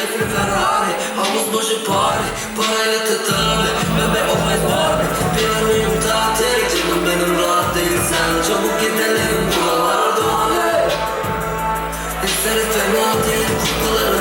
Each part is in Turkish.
nefri Ferrari Havuz boşu pari Parayla tedavi. Bebe ofet Barbie Bir anıyım tatil Canım benim rahat değil sen Çabuk gidelim buralarda. Olay İster fena değil kutluları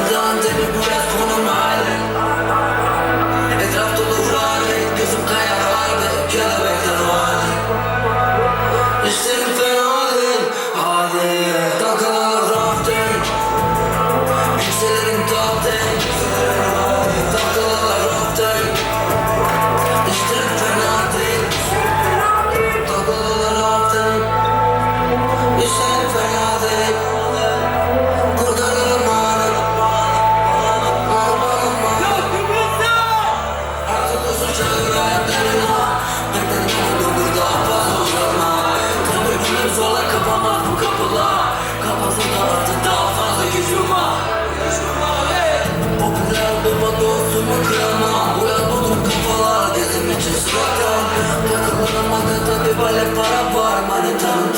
zorla kapamaz bu kapılar Kapasın da artık daha fazla gücüm var. Popüler baba dostumu kıramam. Yaz buldum kafalar Gezim için sıradan Takılırım adeta bir bale para var. Manitanın